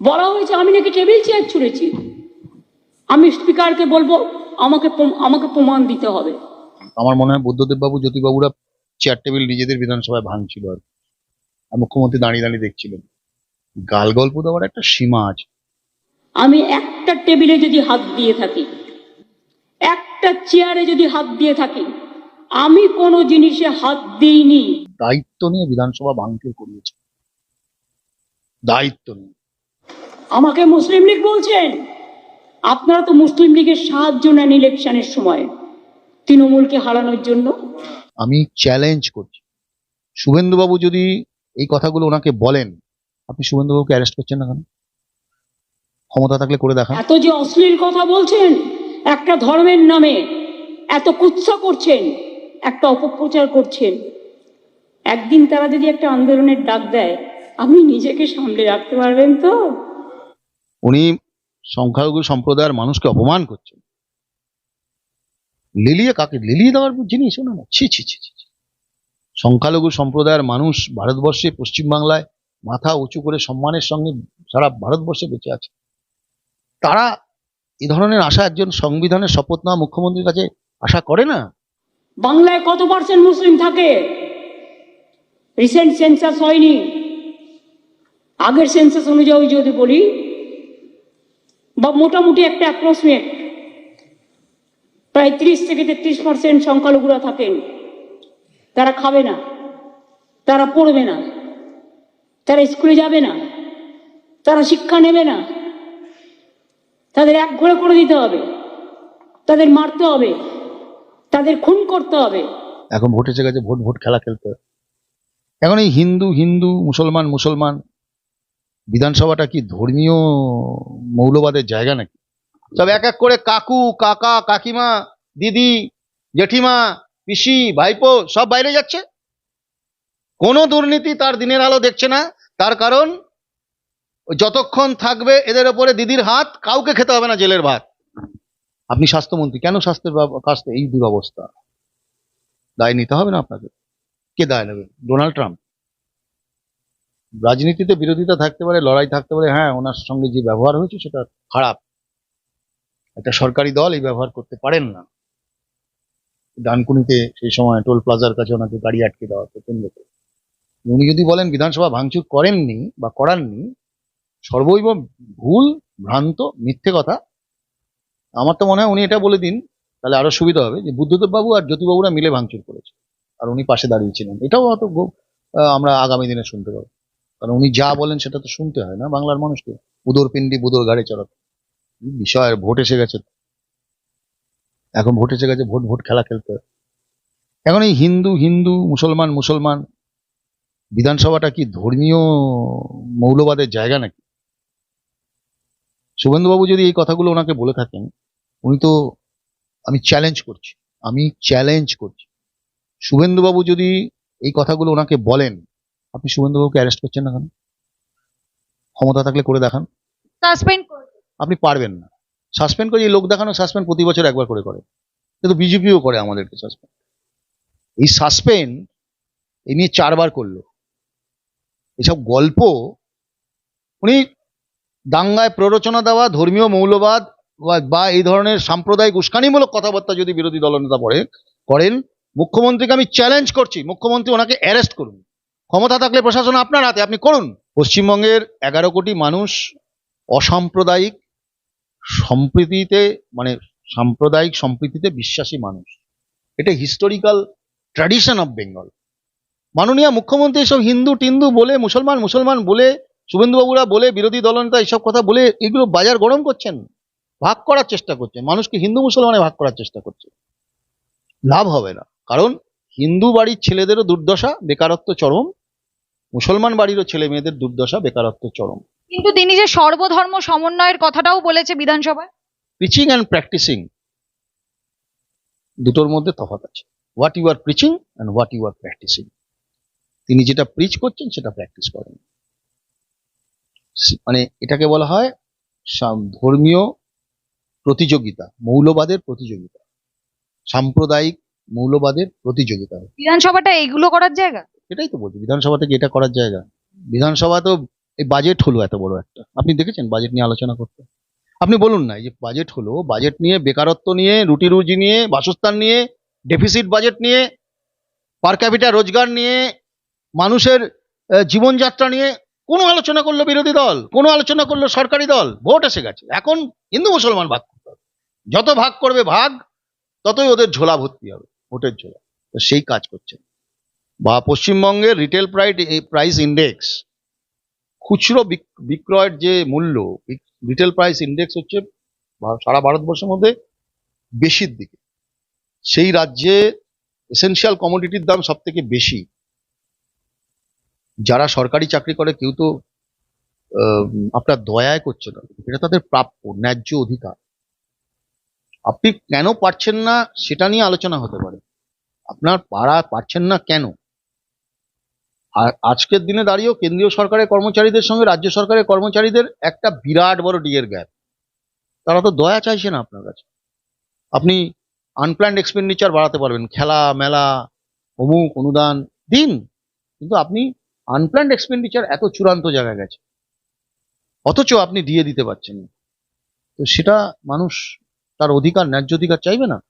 বলা হয়েছে আমি নাকি টেবিল চেয়ার ছুঁড়েছি। আমি স্পিকারকে বলব আমাকে আমাকে প্রমাণ দিতে হবে। আমার মনে হয় বুদ্ধদেব বাবু জ্যোতিবাবুরা চেয়ার টেবিল নিজেদের বিধানসভায় ভাঙছিল আর আর মুখ্যমন্ত্রী দাঁড়িয়ে দাঁড়িয়ে দেখছিলেন। গাল গল্প দেওয়ার একটা সীমা আছে। আমি একটা টেবিলে যদি হাত দিয়ে থাকি একটা চেয়ারে যদি হাত দিয়ে থাকি আমি কোনো জিনিসে হাত দিইনি। দায়িত্ব নিয়ে বিধানসভা ভাঙচুর করিয়েছে। দায়িত্ব নিয়ে। আমাকে মুসলিম লীগ বলছেন। আপনারা তো মুসলিম লীগের সাহায্য নেন ইলেকশনের সময় তৃণমূলকে হারানোর জন্য। আমি চ্যালেঞ্জ করছি। শুভেন্দুবাবু যদি এই কথাগুলো ওনাকে বলেন আপনি শুভেন্দুবাবুকে অ্যারেস্ট করছেন না কেন? ক্ষমতা থাকলে করে দেখান। এত যে অশ্লীল কথা বলছেন একটা ধর্মের নামে এত কুৎসা করছেন একটা অপপ্রচার করছেন। একদিন তারা যদি একটা আন্দোলনের ডাক দেয় আপনি নিজেকে সামলে রাখতে পারবেন তো? উনি সংখ্যালঘু সম্প্রদায়ের মানুষকে অপমান করছেন। লিলিয়ে কাকে? লিলিয়ে দেওয়ার জিনিস না। ছি ছি ছি ছি। সংখ্যালঘু সম্প্রদায়ের মানুষ ভারতবর্ষে, পশ্চিমবাংলায় মাথা উঁচু করে সম্মানের সঙ্গে সারা ভারতবর্ষে বেঁচে আছে। তারা এ ধরনের আশা একজন সংবিধানের শপথ নেওয়া মুখ্যমন্ত্রীর কাছে আশা করে না? বাংলায় কত পার্সেন্ট মুসলিম থাকে? রিসেন্ট সেন্সাস হয়নি। আগের সেন্সাস অনুযায়ী যদি বলি বা মোটামুটি একটা অ্যাপ্রক্সিমেট প্রায় ত্রিশ থেকে তেত্রিশ পার্সেন্ট সংখ্যালঘুরা থাকেন। তারা খাবে না, তারা পড়বে না, তারা স্কুলে যাবে না, তারা শিক্ষা নেবে না। তাদের এক ঘরে করে দিতে হবে, তাদের মারতে হবে, তাদের খুন করতে হবে। এখন ভোট এসে গেছে ভোট ভোট খেলা খেলতে। এখন এই হিন্দু হিন্দু, মুসলমান মুসলমান বিধানসভাটা কি ধর্মীয় মৌলবাদের জায়গা নাকি? সব এক এক করে কাকু, কাকা, কাকিমা, দিদি, জেঠিমা, পিসি, ভাইপো সব বাইরে যাচ্ছে। কোনো দুর্নীতি তার দিনের আলো দেখছে না। তার কারণ, যতক্ষণ থাকবে এদের ওপরে দিদির হাত, কাউকে খেতে হবে না জেলের ভাত। আপনি স্বাস্থ্যমন্ত্রী, কেন স্বাস্থ্যের স্বাস্থ্য এই দুরবস্থা? দায় নিতে হবে না আপনাকে কে দায় নেবে? Donald Trump. রাজনীতিতে বিরোধিতা থাকতে পারে, লড়াই থাকতে পারে হ্যাঁ ওনার সঙ্গে যে ব্যবহার হয়েছে সেটা খারাপ। একটা সরকারি দল এই ব্যবহার করতে পারেন না। ডানকুনিতে সেই সময় টোল প্লাজার কাছে ওনাকে গাড়ি আটকে দেওয়া প্রথম লোকে উনি যদি বলেন বিধানসভা ভাঙচুর করেননি বা করাননি, সর্বৈব ভুল, ভ্রান্ত, মিথ্যে কথা, আমার তো মনে হয় উনি এটা বলে দিন, তাহলে আরও সুবিধা হবে যে বুদ্ধদেব বাবু আর জ্যোতিবাবুরা মিলে ভাঙচুর করেছে, আর উনি পাশে দাঁড়িয়েছিলেন এটাও হয়তো আমরা আগামী দিনে শুনতে পাবো। কারণ উনি যা বলেন সেটা তো শুনতে হয় না বাংলার মানুষকে। উদর পিন্ডি বুদর গাড়ি চড়াতে বিষয় আর ভোট এসে গেছে। এখন ভোট এসে গেছে, ভোট ভোট খেলা খেলতে। এখন এই হিন্দু হিন্দু, মুসলমান মুসলমান, বিধানসভাটা কি ধর্মীয় মৌলবাদের জায়গা নাকি? শুভেন্দুবাবু যদি এই কথাগুলো ওনাকে বলে থাকেন, উনি তো আমি চ্যালেঞ্জ করছি। আমি চ্যালেঞ্জ করছি। শুভেন্দুবাবু যদি এই কথাগুলো ওনাকে বলেন আপনি শুভেন্দুবাবুকে অ্যারেস্ট করছেন না কেন? ক্ষমতা থাকলে করে দেখান। সাসপেন্ড আপনি পারবেন না। সাসপেন্ড করে এই লোক দেখানো সাসপেন্ড প্রতি বছর একবার করে করে। কিন্তু বিজেপিও করে আমাদেরকে সাসপেন্ড এই সাসপেন্ড এই নিয়ে চারবার করল। এসব গল্প উনি দাঙ্গায় প্ররোচনা দেওয়া ধর্মীয় মৌলবাদ বা- বা এই ধরনের সাম্প্রদায়িক উস্কানিমূলক কথাবার্তা যদি বিরোধী দলনেতা পড়ে করেন মুখ্যমন্ত্রীকে আমি চ্যালেঞ্জ করছি। মুখ্যমন্ত্রী ওনাকে অ্যারেস্ট করুন। ক্ষমতা থাকলে প্রশাসন আপনার হাতে, আপনি করুন। পশ্চিমবঙ্গের এগারো কোটি মানুষ অসাম্প্রদায়িক সম্প্রীতিতে মানে সাম্প্রদায়িক সম্প্রীতিতে বিশ্বাসী মানুষ। এটা হিস্টোরিক্যাল ট্র্যাডিশন অফ বেঙ্গল মাননীয় মুখ্যমন্ত্রী এসব হিন্দু টিন্দু বলে, মুসলমান মুসলমান বলে, শুভেন্দুবাবুরা বলে, বিরোধী দলনেতা এইসব কথা বলে, এগুলো বাজার গরম করছেন। ভাগ করার চেষ্টা করছেন। মানুষকে হিন্দু মুসলমানে ভাগ করার চেষ্টা করছে। লাভ হবে না। কারণ হিন্দু বাড়ির ছেলেদেরও দুর্দশা, বেকারত্ব চরম। মুসলমান বাড়িরও ছেলে মেয়েদের দুর্দশা বেকারত্ব চরম। কিন্তু তিনি যে সর্বধর্ম সমন্বয়ের কথাটাও বলেছে বিধানসভায়। প্রিচিং অ্যান্ড প্র্যাকটিসিং দুটোর মধ্যে তফাৎ আছে। What you are preaching and what you are practising তিনি যেটা প্রিচ করছেন সেটা প্র্যাকটিস করেন। মানে এটাকে বলা হয় ধর্মীয় প্রতিযোগিতা মৌলবাদের প্রতিযোগিতা। সাম্প্রদায়িক মৌলবাদের প্রতিযোগিতা। বিধানসভাটা এইগুলো করার জায়গা? এটাই তো বলছি, বিধানসভা থেকে এটা করার জায়গা। বিধানসভা তো এই বাজেট হলো এত বড় একটা। আপনি দেখেছেন বাজেট নিয়ে আলোচনা করতে? আপনি বলুন না, এই যে বাজেট হলো বাজেট নিয়ে বেকারত্ব নিয়ে, রুটি রুজি নিয়ে, বাসস্থান নিয়ে ডেফিসিট বাজেট নিয়ে পার ক্যাপিটা রোজগার নিয়ে, মানুষের জীবনযাত্রা নিয়ে কোনো আলোচনা করল বিরোধী দল, কোনো আলোচনা করল সরকারি দল, ভোট এসে গেছে। এখন হিন্দু মুসলমান ভাগ করতে হবে। যত ভাগ করবে ভাগ, ততই ওদের ঝোলা ভর্তি হবে, ভোটের ঝোলা। তো সেই কাজ করছে বা পশ্চিমবঙ্গের রিটেল প্রাইস প্রাইস ইন্ডেক্স খুচরো বিক- বিক্রয়ের যে মূল্য রিটেল প্রাইস ইন্ডেক্স হচ্ছে সারা ভারতবর্ষের মধ্যে বেশির দিকে। সেই রাজ্যে এসেনশিয়াল কমোডিটির দাম সব থেকে বেশি। যারা সরকারি চাকরি করে, কেউ তো আপনার দয়ায় করছে না। এটা তাদের প্রাপ্য, ন্যায্য অধিকার। আপনি কেন পারছেন না, সেটা নিয়ে আলোচনা হতে পারে। আপনার পাড়া পারছেন না কেন? আর আজকের দিনে দাঁড়িয়েও কেন্দ্রীয় সরকারের কর্মচারীদের সঙ্গে রাজ্য সরকারের কর্মচারীদের একটা বিরাট বড় ডিয়ের গ্যাপ। তারা তো দয়া চাইছে না আপনার কাছে। আপনি আনপ্ল্যান্ড এক্সপেন্ডিচার বাড়াতে পারবেন। খেলা, মেলা, অমুক, অনুদান, দিন। কিন্তু আপনি আনপ্ল্যান্ড এক্সপেন্ডিচার এত চূড়ান্ত জায়গায় গেছে। অথচ আপনি দিয়ে দিতে পারছেন তো সেটা মানুষ তার অধিকার, ন্যায্য অধিকার চাইবে না?